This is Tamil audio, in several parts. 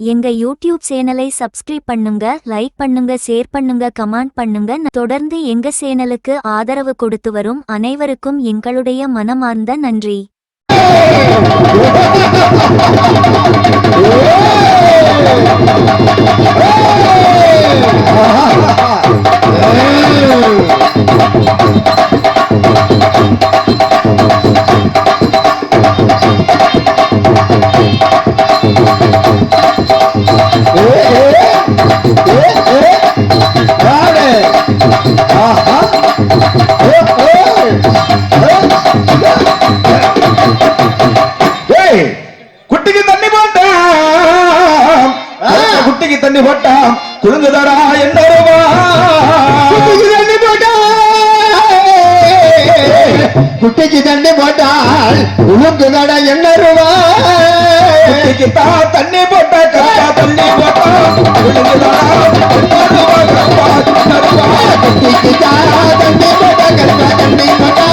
எங்க யூடியூப் சேனலை சப்ஸ்கிரைப் பண்ணுங்க லைக் பண்ணுங்க ஷேர் பண்ணுங்க கமெண்ட் பண்ணுங்க தொடர்ந்து எங்க சேனலுக்கு ஆதரவு கொடுத்து வரும் அனைவருக்கும் எங்களுடைய மனமார்ந்த நன்றி Thank you. தண்ணி போட்டா குழுங்குதரா என்ன தண்ணி போட்டா. குட்டிக்கு தண்ணி போட்டால் உழுங்குதடா என்ன ரூபாய்க்குதா தண்ணி போட்டா கப்பா தண்ணி போட்டா. குட்டிக்குதா தண்ணி போட்டா கப்பா தண்ணி போட்டா.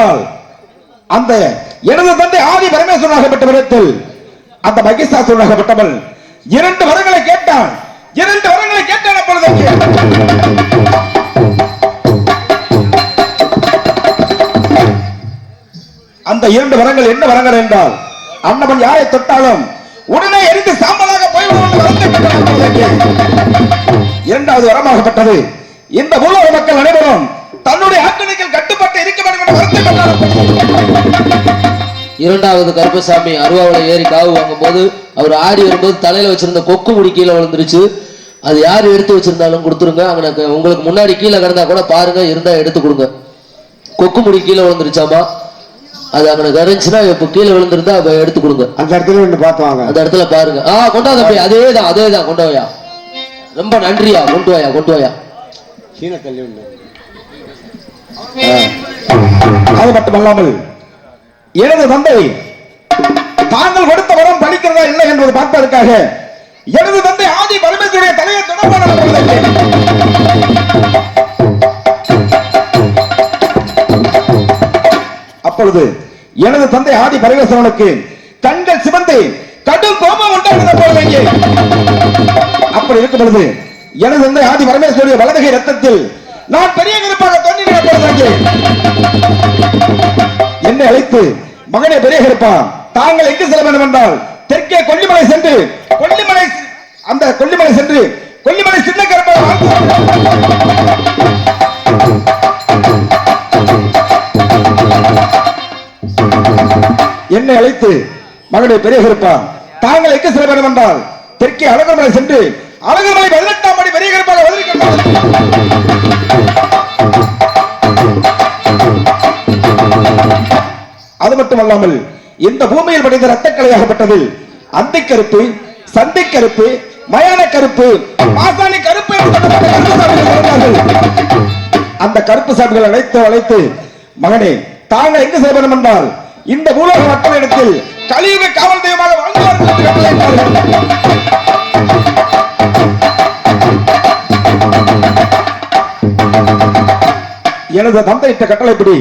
ஆனால் அந்த எனது தந்தை ஆதி பரமேஸ்வரனாகப்பட்ட விதத்தில் அந்த மகிஷாசுரனாகப்பட்டவள் இரண்டு வரங்களை கேட்டான். இரண்டு வரங்களை கேட்டான் அப்பொழுது அந்த இரண்டு வரங்கள் என்ன வரங்கள் என்றால் அண்ணவன் யாரை தொட்டாலும் உடனே எரிந்து சாம்பலாக போய்விடுவார்கள் இரண்டாவது வரமாகப்பட்டது. இந்த உலக மக்கள் அனைவரும் தன்னுடைய ஆக்கணிகள் கட்டுப்பட்டு இருக்க வேண்டும் இரண்டாவது கருப்பசாமி அருவாவில் ஏறி காவு வாங்கும் போது அவர் ஆடி வரும்போது தலையில வச்சிருந்த கொக்கு முடி கீழே விழுந்துருச்சு. அது யார் எடுத்து வச்சிருந்தாலும் கொடுத்துருங்க. அவனுக்கு உங்களுக்கு முன்னாடி கீழே கிடந்தா கூட பாருங்க இருந்தா எடுத்து கொடுங்க. கொக்கு முடி கீழே விழுந்துருச்சாமா? அது அவனுக்கு அடைஞ்சுன்னா இப்போ கீழே விழுந்திருந்தா அப்போ எடுத்து கொடுங்க. அந்த இடத்துல ஒன்று பார்த்துவாங்க அந்த இடத்துல பாருங்க. ஆ கொண்டா தம்பி. அதே தான் அதே தான். கொண்டு வாயா. ரொம்ப நன்றியா. கொண்டு வாயா கொண்டு வாயா. சீன தள்ளி அது மட்டுமல்லாமல் எனது தந்தை தாங்கள் கொடுத்த வரம் பலிக்கிறதா இல்லை என்பது பார்ப்பதற்காக எனது தந்தை ஆதி பரமேஸ்வரிய தலையை தொடர்பான அப்பொழுது எனது தந்தை ஆதி பரமேஸ்வரனுக்கு கண்கள் சிவந்து கடும் கோபம் உண்டாகுது அப்படி இருக்கும் பொழுது எனது தந்தை ஆதி பரமேஸ்வரிய வலதுகை ரத்தத்தில் நான் பெரிய கருப்பாக தோன்றினேன் அப்பொழுது என்னை அழைத்து மகனே பெரிய கருப்பா தாங்கள் எங்கு செல்ல வேண்டும் என்றால் தெற்கே கொல்லிமலை சென்று கொல்லிமலை அந்த கொல்லிமலை சென்று கொல்லிமலை சின்ன கருப்பா என்னை அழைத்து மகனே பெரிய கருப்பா தாங்கள் எங்கு செல்ல வேண்டும் என்றால் தெற்கே அழகர்மலை சென்று அழகர்மலை பதினெட்டாம் படி பெரிய கருப்பாக அது மட்டுமல்லாமல் இந்த பூமியில் படித்த ரத்தக்கலையாகப்பட்டது அந்தி கருப்பு சந்தி கருப்பு மயான கருப்பு மாசாணி கருப்பு அந்த கருப்பு சாமிகள் அழைத்து அழைத்து மகனே தாங்கள் எங்கு செய்வனம் வேண்டும் என்றால் இந்த பூலோக மக்களிடத்தில் கலியுக காவல் தெய்வமாக வாழ்ந்து எனது தந்தையிட்ட கட்டளைப்படி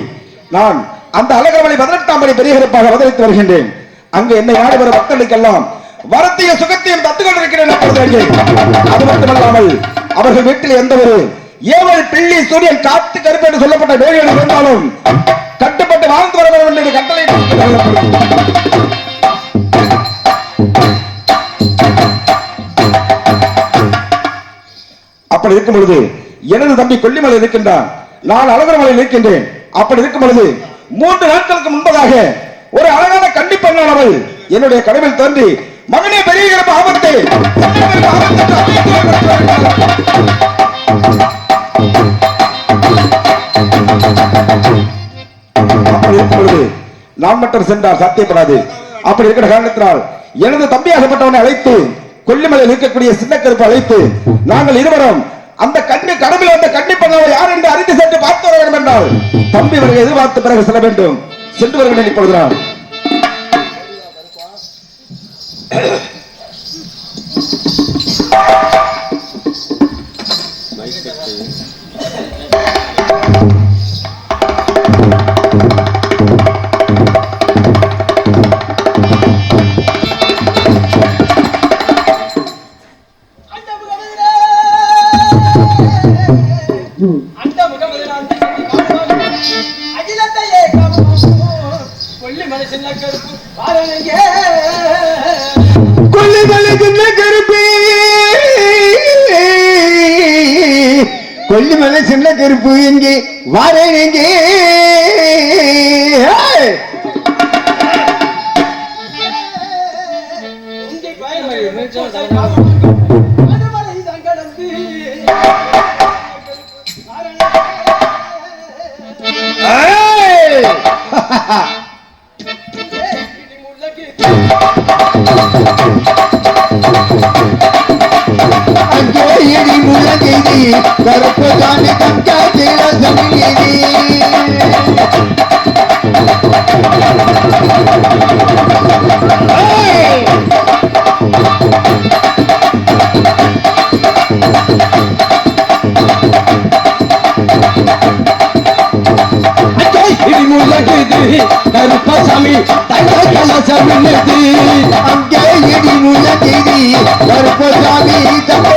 நான் அந்த அழகமலை பதினெட்டாம் படி பெரிய கருப்பாக அவதரித்து வருகின்றேன். அங்கு என்னை நாடு வரும் மக்களுக்கெல்லாம் வரத்தையும் சுகத்தையும் தத்து கொண்டிருக்கிறேன் அது மட்டுமல்லாமல் அவர்கள் வீட்டில் எந்த ஒரு ஏவல் பிள்ளி சூரியன் காத்து கருப்பு என்று சொல்லப்பட்ட வேலைகள் இருந்தாலும் கட்டுப்பட்டு வாழ்ந்து வர வேண்டும் என்று கட்டளை அப்படி இருக்கும் பொழுது எனது தம்பி கொல்லிமலை இருக்கின்றான். நான் அழகர்மலையில் இருக்கின்றேன் அப்படி இருக்கும் பொழுது மூன்று நாட்களுக்கு முன்பதாக ஒரு அழகான கன்னி பெண்ணானவள் என்னுடைய கடவில் தோன்றி மகனே பெரிய இறப்பு ஆபத்து. அப்படி இருக்கும் பொழுது நான் மட்டும் சென்றால் சாத்தியப்படாது. அப்படி இருக்கிற காரணத்தினால் எனது தம்பியாகப்பட்டவனை அழைத்து கொல்லிமலையில் இருக்கக்கூடிய சின்ன கருப்பு அழைத்து நாங்கள் இருவரும் அந்த கண்ணி கடவுள் வந்த கண்ணி பண்ணவர் யார் என்று அறிந்து சென்று பார்த்து வர வேண்டும் என்றால் தம்பி இவர்கள் எதிர்பார்த்த பிறகு செல்ல வேண்டும் சென்று வருகிறேன் இப்பொழுது நான் you. கொல்லிமலை சின்ன கருப்பு இங்கே வாரேன் இங்கே ஏய்! உந்தி முழங்கெய்தி கருப்பு தாண்டி தங்கா தீர சமிங்கெய்தி இடி முள்ளக்கு கருப்பசாமி தங்க கலசம் அங்கே இடி முழங்கெய்தி கருப்பு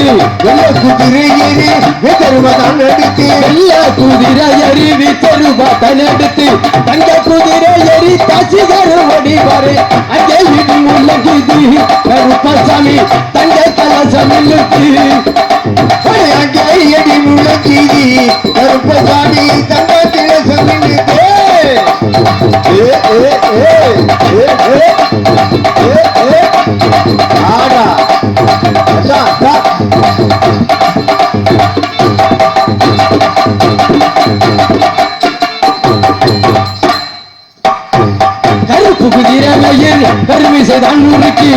தீர சமிங்கெய்தி எடுத்து வெள்ள குதிரை ஏறி விதருவதான் எடுத்து வெள்ள குதிரை ஏறி விதருவதான் எடுத்து தங்க குதிரை ஏறி தசிகர் ஓடிவாரு அங்கே இடி முள்ளகிது கருப்பசாமி தங்க கலசம் இழுத்து அங்கே இடி முள்ளகிது கருப்பசாமி தங்க கலசம் இழுத்து ஏ ஏ ஏ ஏ ஏ ஏ. செய்தான் முறுக்கி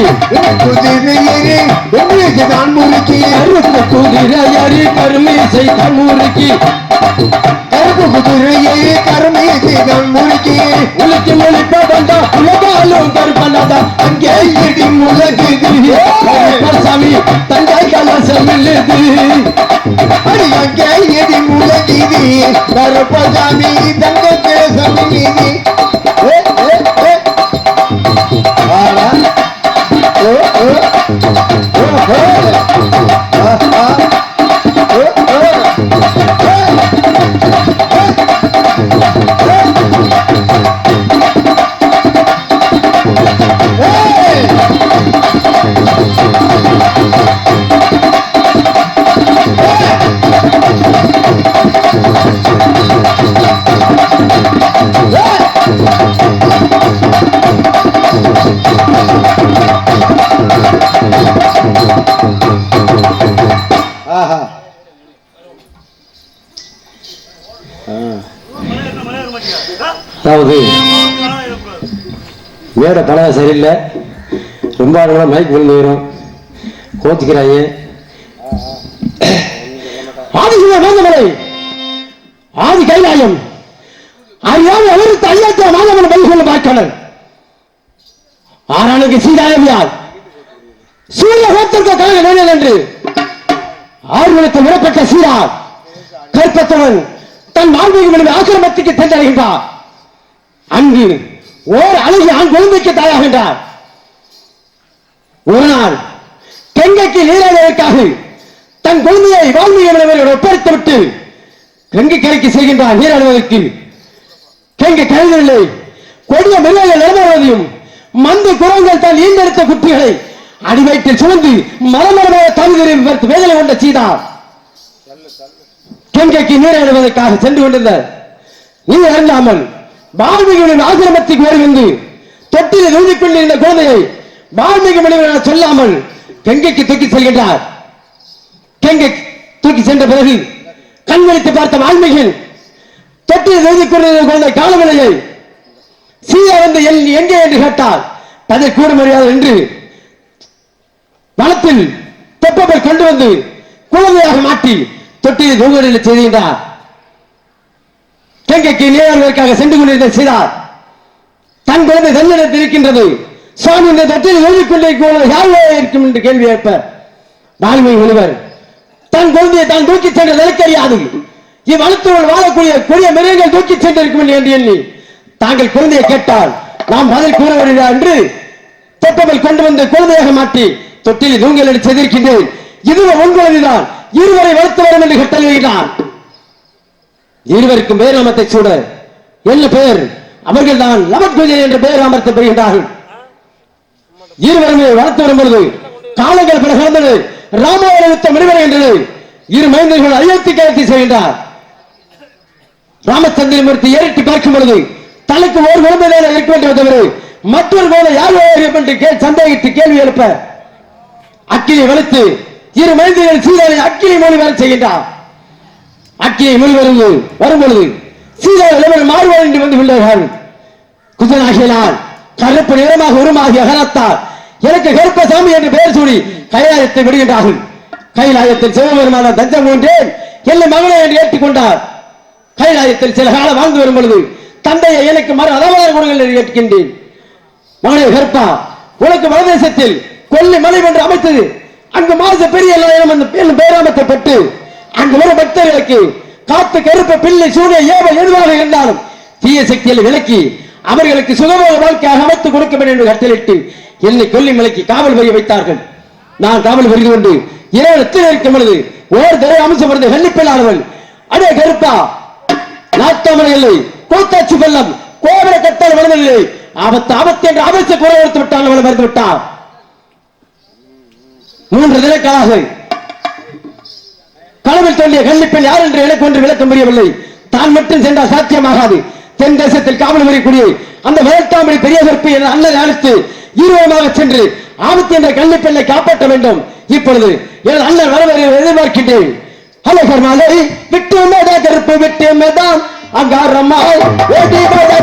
குதிரையில் வெற்றி செய்தான் முறுக்கி கருப்பு குதிரையில் கருமை செய்தான் முறுக்கி கருப்பு குதிரையில் கருமை செய்தான் முறுக்கி உலகி மொழிப்ப வந்தா உலகாலும் கருப்பனதா அங்கே இடி முழங்குது சாமி தங்கை கலசம் இல்லது அடி அங்கே இடி முழங்குது கருப்பசாமி தங்க கலசம் இல்லது அதாவது மேட பலகை சரியில்லை. ரொம்ப ஆளுங்களா மைக் விழுந்துரும் கோச்சிக்கிறாங்க ஆதிசிவ வேந்தமலை ஆதி கைலாயம். அறியாம அவருக்கு ஐயாத்திர மாதவன பதில் பார்க்கணும். ஆறானுக்கு சீதாயவியார் சூரிய கோத்திற்கு கழக நேரில் என்று ஆர்வலத்தை விடப்பட்ட சீரா. கற்பத்தவன் தன் மாண்புமிகு மனித ஆக்கிரமத்துக்கு சென்றடைகின்றார். அங்கு ஓர் அழகி ஆண் குழந்தைக்கு தாயாகின்றார் ஒரு நாள் கங்கைக்கு நீராடுவதற்காக தன் குழந்தையை வால்மீகி ஒப்படைத்து விட்டு கங்கை கரைக்கு செல்கின்றார் நீராடுவதற்கு கங்கை கரையிலே கொடிய மிருகங்கள் நடமாடுவதையும் மந்து குரங்கள் தான் ஈண்டெடுத்த குட்டிகளை அடிவயிற்றில் சுமந்து மரமரமாக தருகிறேன் வேதனை கொண்ட சீதா கங்கைக்கு நீராடுவதற்காக சென்று கொண்டிருந்த நீர் அறிந்தாமல் வால்மீகியின் ஆசிரமத்துக்கு வருகின்று தொட்டில் ஊதிக் கொண்டிருந்த குழந்தையை வால்மீகி மனிதர்கள் சொல்லாமல் கெங்கைக்கு தூக்கி செல்கின்றார். கெங்கை தூக்கி சென்ற பிறகு கண்வழித்து பார்த்த வால்மீகின் தொட்டில் ஊதிக் கொண்டிருந்த குழந்தை காலவில்லையை சீதா வந்து எங்கே? என்று கேட்டால் தந்தை கூட முடியாது என்று வளத்தில் தெப்பப்பை கொண்டு வந்து குழந்தையாக மாற்றி தொட்டியை தூங்கலில் செய்கின்றார் தங்கைக்கு நேர்வதற்காக சென்று கொண்டிருந்த செய்தார்? தன் குழந்தை தன்னிடத்தில் இருக்கின்றது. சுவாமி இந்த தொட்டில் ஓடிக்கொண்டே குழந்தை யாரோ இருக்கும் என்று கேள்வி ஏற்ப நான்மை ஒருவர் தன் குழந்தையை தான் தூக்கி சென்ற நிலக்கரியாது. இவ்வளத்தோடு வாழக்கூடிய கொடிய மிருகங்கள் தூக்கி சென்றிருக்கும் என்று எண்ணி தாங்கள் குழந்தையை கேட்டால் நாம் பதில் கூற வருகிறார் என்று தொட்டமல் கொண்டு வந்து குழந்தையாக மாற்றி தொட்டில் தூங்கல் செய்திருக்கின்றேன் இதுவும் உன் குழந்தைதான் இருவரை வளர்த்து வரும் என்று கட்டளையிட்டான் இருவருக்கும் பேர் நாமத்தை சூட. என்ன பெயர் அவர்கள் தான் லவத்குஜை என்ற பெயர் அமர்த்த பெறுகின்றார்கள். இருவருமே வளர்த்து வரும் பொழுது காலங்கள் பல கடந்தது. ராமாயண யுத்தம் என்றது இரு மைந்தர்கள் அயோத்தி கலத்தி செய்கின்றார். ராமச்சந்திரமூர்த்தி ஏறிட்டு பார்க்கும் பொழுது தனக்கு ஒரு நேரம் இருக்க வேண்டும் தவிர மற்றொரு குழந்தை யார் வேண்டும் என்று கே- சந்தேகித்து கேள்வி எழுப்ப. அக்கினி வலுத்து இரு மைந்தர்கள் சீதாவை அக்கினி மொழி வேலை செய்கின்றார். அக்கினை மொழி வருது வரும் சீதா இளவல் மாறுவார் என்று வந்து விட்டார்கள் குஜனாகினால் கருப்பு நிறமாக உருமாகிய அகலத்தார் எனக்கு கருப்பசாமி என்று பெயர் சூடி கைலாயத்தை விடுகின்றார்கள். கைலாயத்தில் சிவபெருமான தஞ்சம் கொண்டேன். என்னை மகனை என்று ஏற்றுக்கொண்டார். கைலாயத்தில் சில காலம் வாழ்ந்து வரும் பொழுது தந்தையை எனக்கு மறு அளவாறு கொடுங்கள் என்று கேட்கின்றேன். மகனே கருப்பா உனக்கு வடதேசத்தில் கொல்லி மலை என்று அமைத்தது. அங்கு மாச பெரிய நாயனம் பெண் பேராமத்தை பெற்று அங்கு வரும் பக்தர்களுக்கு காத்து கருப்ப பிள்ளை சூரிய ஏவல் எதுவாக இருந்தாலும் தீய சக்தியில் விலக்கி அவர்களுக்கு சுகமாக வாழ்க்கையாக அமைத்து கொடுக்க வேண்டும் என்று கட்டளிட்டு என்னை கொல்லி மலைக்கு காவல் வரி வைத்தார்கள். நான் காவல் வரி கொண்டு இறைவனத்தில் இருக்கும் பொழுது ஓர் தடவை அம்சம் வருது வெள்ளிப்பிள்ளானவள் அடே கருப்பா நாட்டாமலை இல்லை கூத்தாச்சி வெள்ளம் கோவில கட்டால் வளர்ந்ததில்லை ஆபத்து ஆபத்து என்று ஆபத்தை குறை எடுத்து விட்டான் அவளை மறந்து விட்டான் மூன்று தினக்களாக களவில் தோன்றிய கள்ளிப்பெண் யார் என்று எனக்கு ஒன்று விளக்க முடியவில்லை தான் மட்டும் சென்றால் சாத்தியமாகாது. தென் தேசத்தில் காவல் புரியக்கூடிய அந்த வேட்டாமணி பெரிய சொற்பு என்ற அண்ணனை அழைத்து ஈரோமாக சென்று ஆபத்து என்ற கள்ளிப்பெண்ணை காப்பாற்ற வேண்டும். இப்பொழுது எனது அண்ணன் வரவரை எதிர்பார்க்கின்றேன். ஹலோ கர்மாலை விட்டு மேதா திருப்பு விட்டு மேதான் அங்காரம்மா. ஓடி மேடா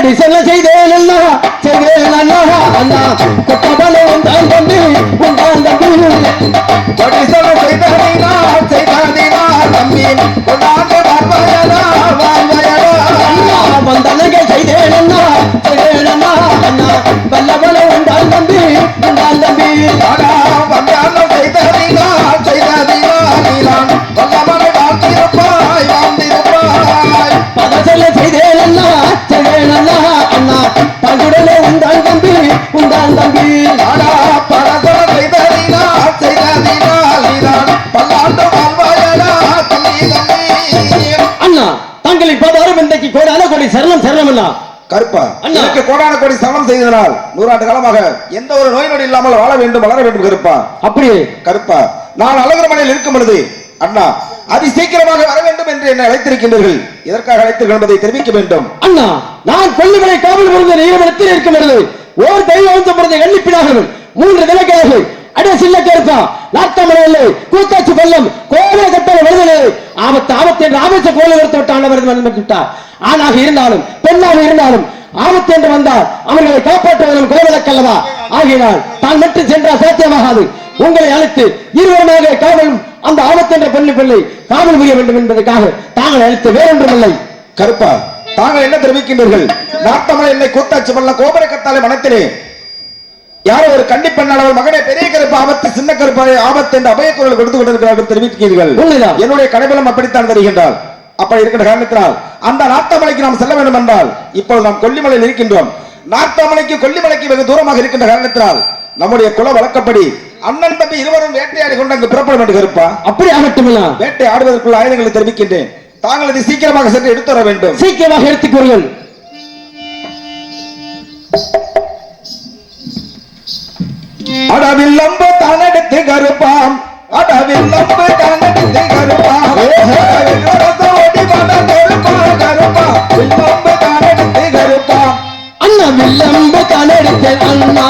வேண்டும் கோடி செய்தேன் அண்ணா செய்தேன் அண்ணா. அண்ணா கொட்டபலே உண்டான் தம்பி உண்டான் தம்பி கொடி சொல்ல செய்ததீனா, செய்ததீனா, தம்பி, கொண்டாந்து உண்டான் தம்பி ஆடா, பரதர செய்ததீனா, செய்ததீனா, நீதான் பல்லாண்டு வாழ்வாயடா, தம்பி, தம்பி. அண்ணா தங்களின் பதாரம் இன்றைக்கு கோடான கோடி சரணம் சரணம் அண்ணா கருப்பா. எனக்கு கோடான கோடி சமம் செய்ததனால் நூறாண்டு காலமாக எந்த ஒரு நோய் நொடி இல்லாமல் வாழ வேண்டும் வளர வேண்டும் கருப்பா அப்படியே கருப்பா நான் அழகர் மனையில் இருக்கும் பொழுது அண்ணா அதி சீக்கிரமாக வர வேண்டும் என்று என்னை அழைத்திருக்கின்றீர்கள் இதற்காக அழைத்தீர்கள் என்பதை தெரிவிக்க வேண்டும் அண்ணா நான் கொல்லிமலை காவல் புரிந்த நியமனத்தில் இருக்கும் பொழுது ஓர் தெய்வம் பிறந்த எண்ணிப்பினார்கள் மூன்று தினக்கழகு அடே சில்ல கேட்பா இல்லை கூத்தாச்சி பள்ளம் கோவில கட்டளை வருதலே ஆபத்து ஆபத்து என்று ஆபத்து கோவில் எடுத்து விட்டான் விட்டார். ஆணாக இருந்தாலும் பெண்ணாக இருந்தாலும் ஆபத்து என்று வந்தால் அவர்களை காப்பாற்றுவதும் கோவிலக்கல்லவா ஆகினால் தான் மட்டும் சென்றால் சாத்தியமாகாது. உங்களை அழைத்து இருவருமாக காவல் அந்த ஆபத்து என்ற பெண்ணு பிள்ளை காவல் புரிய வேண்டும் என்பதற்காக தாங்கள் அழைத்து வேறொன்றுமில்லை. கருப்பா தாங்கள் என்ன தெரிவிக்கின்றீர்கள்? நாட்டமலை என்னை கூத்தாச்சு பண்ண கோபுர கத்தாலை மனத்திலே யாரோ ஒரு கன்னி பெண்ணாளவர் மகனே பெரிய கருப்பு ஆபத்து சின்ன கருப்பாவை ஆபத்து என்று அபயக்குரல் கொடுத்து கொண்டிருக்கிறார்கள் தெரிவிக்கிறீர்கள். என்னுடைய கடைபலம் அப்படித்தான் தருகின்றார் அப்படி இருக்கிற காரணத்தினால் அந்த நாட்டமலைக்கு நாம் செல்ல வேண்டும் என்றால் இப்போது நாம் கொல்லிமலையில் இருக்கின்றோம். நாட்டமலைக்கு கொல்லிமலைக்கு வெகு தூரமாக இருக்கின்ற காரணத்தினால் நம்முடைய குல வழக்கப்படி அண்ணன் தம்பி இருவரும் வேட்டையாடி கொண்டு அங்கு புறப்பட வேண்டும் கருப்பா? அப்படி ஆகட்டுமில்ல வேட்டை ஆடுவதற்குள்ள ஆயுதங்களை தெரிவிக்கின்றேன். தாங்கள் இதை சீக்கிரமாக சென்று எடுத்து வர வேண்டும். சீக்கிரமாக எடுத்துக் கொள்ளுங்கள் அடவில் நம்ப தனெடுத்து கருப்பாம். அடவில் நம்ப தனெடுத்து கருப்பாம். நம்ப ஓடி வந்த கருப்பா கருப்பா வில்லம்ப தனெடுத்து கருப்பாம். அண்ணா வில்லம்பு கலெடுத்தேன் அண்ணா.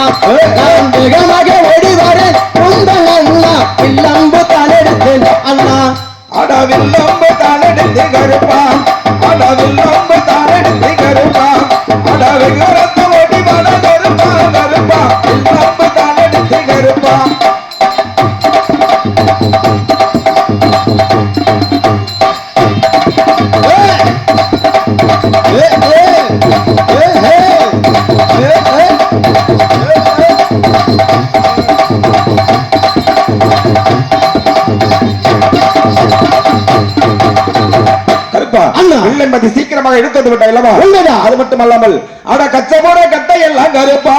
நான் வேகமாக ஓடி வரேன். உங்கள் அண்ணா. வில்லம்பு கலெடுத்தேன் அண்ணா. அடவில் நம்ப தனெடுத்து கருப்பாம் அடவில் நம்ப தனெடுத்து கருப்பாம் அடவில் நம்ப ஓடி வந்த கருப்பா கருப்பா வில்லம்ப தனெடுத்து கருப்பாம் கருப்பா. அண்ணா. வில்லன்பதி சீக்கிரமாக எடுத்து உண்மைதான். அது மட்டுமல்லாமல் அட கச்சபோட கட்டை எல்லாம் கருப்பா.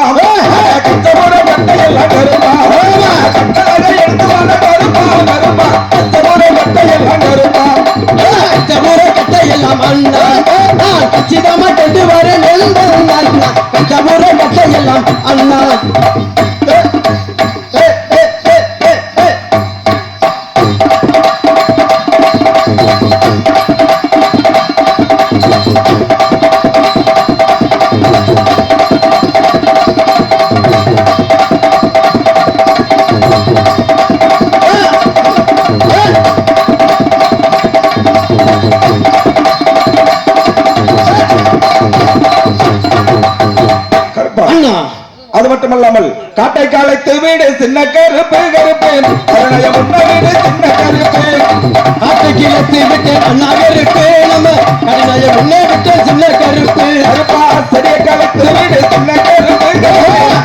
கச்சபோட கட்டை எல்லாம் கருப்பா. கச்சபோட கட்டை எல்லாம் கருப்பா. கச்சமுறை கட்டை எல்லாம் அண்ணா. நான் கச்சிதமா கொண்டு வரேன் என்பது சின்ன கருப்பு கருப்பு வீடு சின்ன கருப்பு. ஆட்டு கிழத்து விட்டு அண்ணாகருக்கு நம்ம கடைநாய முன்னே விட்டு சின்ன கருப்பு. கருப்பா வீடு சின்ன கருப்பு.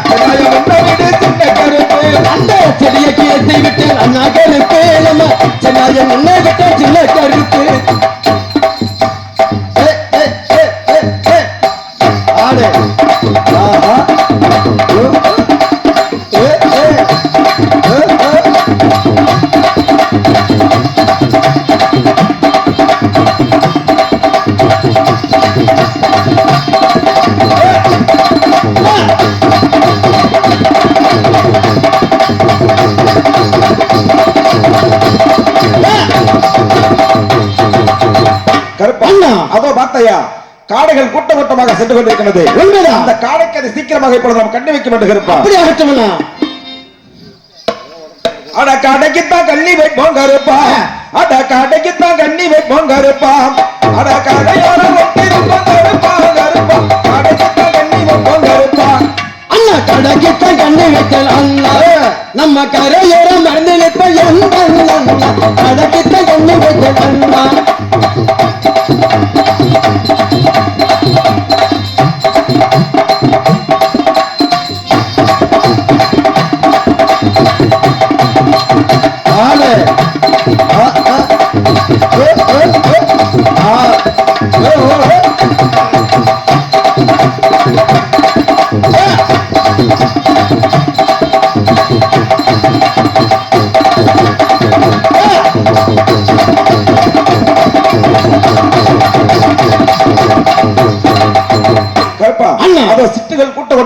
கருணைய முன்ன வீடு சின்ன கருப்பு. அந்த செடியை கிழத்தை விட்டு அண்ணாகருக்கு நம்ம சென்னாய முன்னே விட்டு சின்ன கருப்பு. பார்த்தையா காடைகள் கூட்ட கூட்டமாக சென்று கொண்டிருக்கிறது. உண்மைதான். அந்த காடைக்கு அது சீக்கிரமாக இப்பொழுது நாம் கண்டு வைக்க வேண்டும் கருப்பா அப்படி ஆகட்டும்னா அட கடைக்குத்தான் கண்ணி வைப்போம் கருப்பா. அட கடைக்குத்தான் கண்ணி வைப்போம் கருப்பா. அட கடையோட ஒட்டிருப்போம் கருப்பா கருப்பா. கடைக்குத்தான் கண்ணி வைப்போம் கருப்பா. அண்ணா கடைக்குத்தான் கண்ணு வைக்கல் அண்ணா நம்ம கரையோரம் மறந்து நிற்ப எந்த அண்ணா கடைக்குத்தான் கண்ணு வைக்கல் அண்ணா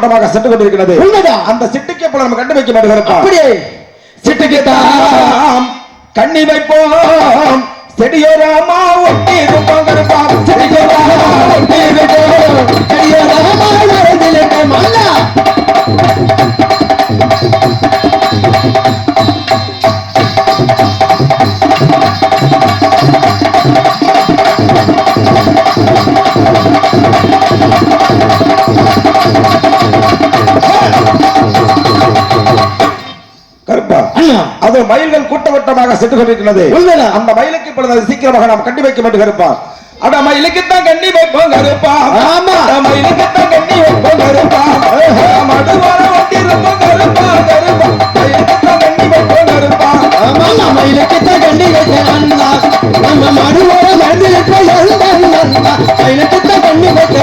கூட்டமாக சென்று கொண்டிருக்கிறது. உண்மைதான். அந்த சிட்டுக்கு இப்ப நம்ம கண்டு வைக்க கருப்பா அப்படியே. சிட்டுக்குத்தான் ஆம், கண்ணி வைப்போம். செடியோரமா மயில்கள் கூட்ட கூட்டமாக சென்று கொண்டிருக்கிறது. அந்த மயிலுக்கு இப்பொழுது சீக்கிரமாக நாம் கண்டி வைக்க வேண்டும் கருப்பா அட மயிலுக்குத்தான் கண்ணி வைப்போம் கருப்பா ஆமா. மயிலுக்குத்தான் கண்ணி வைப்போம் கருப்பா மடுவார ஒட்டி இருப்போம் கருப்பா கருப்பா மயிலுக்குத்தான் கண்ணி வைப்போம் கருப்பா ஆமா நம்ம மறந்து நிற்ப எந்த அண்ணா. இலக்குத்தான் கண்ணி வைக்க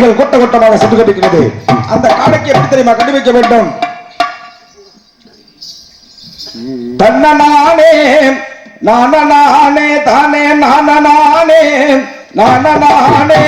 காடைகள் கொட்ட கொட்டமாக சென்று கொண்டிருக்கிறது அந்த காடைக்கு எப்படி தெரியுமா கண்டுபிடிக்க வேண்டும்? தன்னே நானே தானே நானே நானே